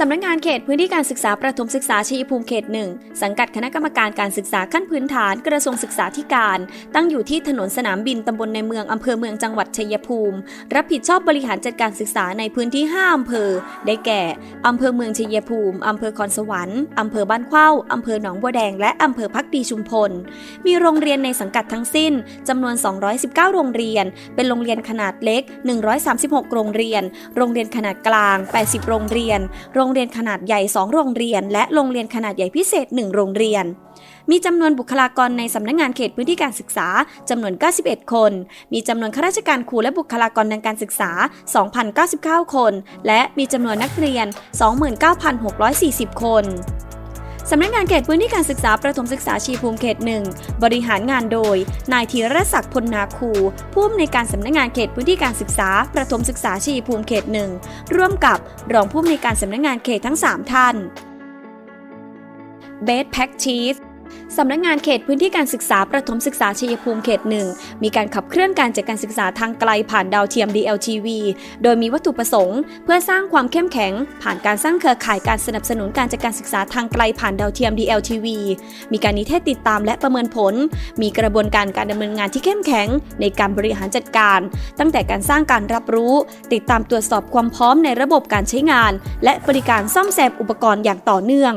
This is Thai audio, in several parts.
สำนักงานเขตพื้นที่การศึกษาประถมศึกษาชัยภูมิเขตหนึ่งสังกัดคณะกรรมการการศึกษาขั้นพื้นฐานกระทรวงศึกษาธิการ ตั้งอยู่ที่ถนนสนามบินตำบลในเมืองอำเภอเมืองจังหวัดชัยภูมิ รับผิดชอบบริหารจัดการศึกษาในพื้นที่ 5 อำเภอ ได้แก่อำเภอเมืองชัยภูมิอำเภอคอนสวรรค์อำเภอบ้านเข้าอำเภอหนองบัวแดงและอำเภอพักดีชุมพล มีโรงเรียนในสังกัดทั้งสิ้นจำนวน 219 โรงเรียน เป็นโรงเรียนขนาดเล็ก 136 โรงเรียน โรงเรียนขนาดกลาง 80 โรงเรียนโรงเรียนขนาดใหญ่ 2 โรงเรียน และโรงเรียนขนาดใหญ่พิเศษ 1 โรงเรียน มีจำนวนบุคลากรในสำนักงานเขตพื้นที่การศึกษาจำนวน 91 คน มีจำนวนข้าราชการครูและบุคลากรทางการศึกษา 2,099 คน และมีจำนวนนักเรียน 29,640 คน สำนักงานเขตพื้นที่การศึกษาประถมศึกษาชีภูมิเขตหนึ่งบริหารงานโดย นายธีรศักดิ์พลนาคู ผู้อำนวยการสำนักงานเขตพื้นที่การศึกษาประถมศึกษาชีภูมิเขตหนึ่งร่วมกับรองผู้อำนวยการสำนักงานเขตทั้ง 3 ท่านเบสแพ็กชีฟ สำนักงานเขตพื้นที่การศึกษาประถมศึกษาชัยภูมิเขตหนึ่งมีการขับเคลื่อนการจัดการศึกษาทางไกลผ่านดาวเทียม DLTV โดยมีวัตถุประสงค์ เพื่อสร้างความเข้มแข็ง ผ่านการสร้างเครือข่ายการสนับสนุนการจัดการศึกษาทางไกลผ่านดาวเทียม DLTV มีการนิเทศติดตามและประเมินผล มีกระบวนการการดำเนินงานที่เข้มแข็ง ในการบริหารจัดการ ตั้งแต่การสร้างการรับรู้ ติดตามตรวจสอบความพร้อมในระบบการใช้งาน และบริการซ่อมแซมอุปกรณ์อย่างต่อเนื่อง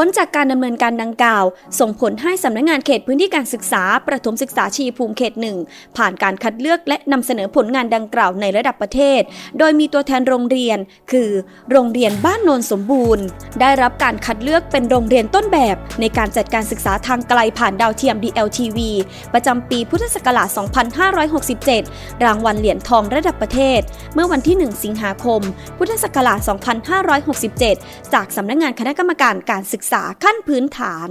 ผลจากการดำเนินการดังกล่าว ส่งผลให้สำนักงานเขตพื้นที่การศึกษา ประถมศึกษาชีภูมิเขตหนึ่งผ่านการคัดเลือกและนำเสนอผลงานดังกล่าวในระดับประเทศ โดยมีตัวแทนโรงเรียน คือ โรงเรียนบ้านโนนสมบูรณ์ ได้รับการคัดเลือกเป็นโรงเรียนต้นแบบ ในการจัดการศึกษาทางไกลผ่านดาวเทียม DLTV ประจำปีพุทธศักราช 2567 รางวัลเหรียญทองระดับประเทศ เมื่อวันที่ 1 สิงหาคม พุทธศักราช 2567 จากสำนักงานคณะกรรมการการศึกษาขั้นพื้นฐาน